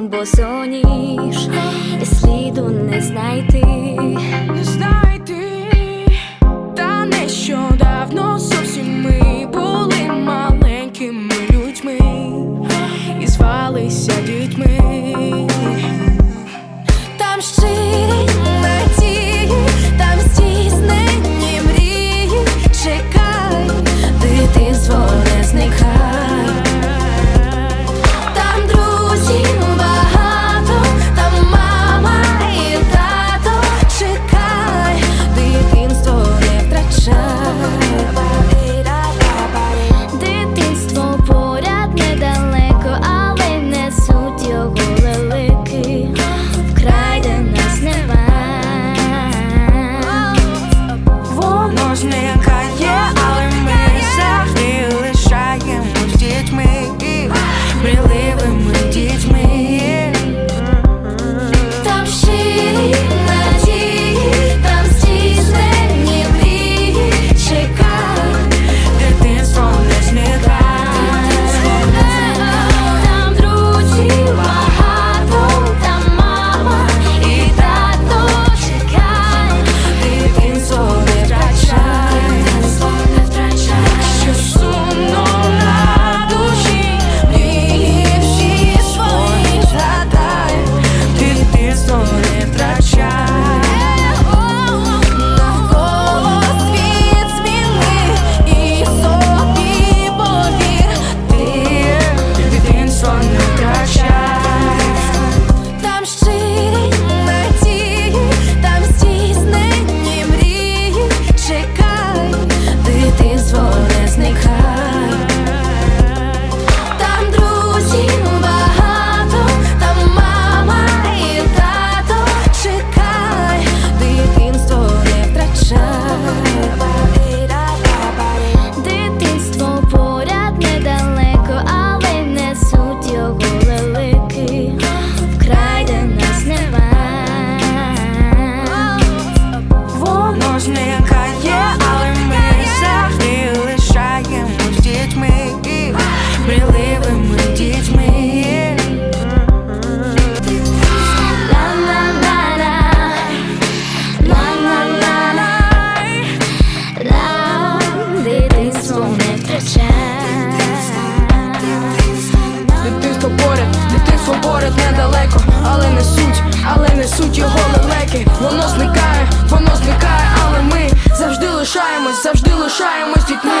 Бо соніш сліду не знайти. несуть, але несуть його лелеки Воно зникає, воно зникає, але ми завжди лишаємось, завжди лишаємось дітьми.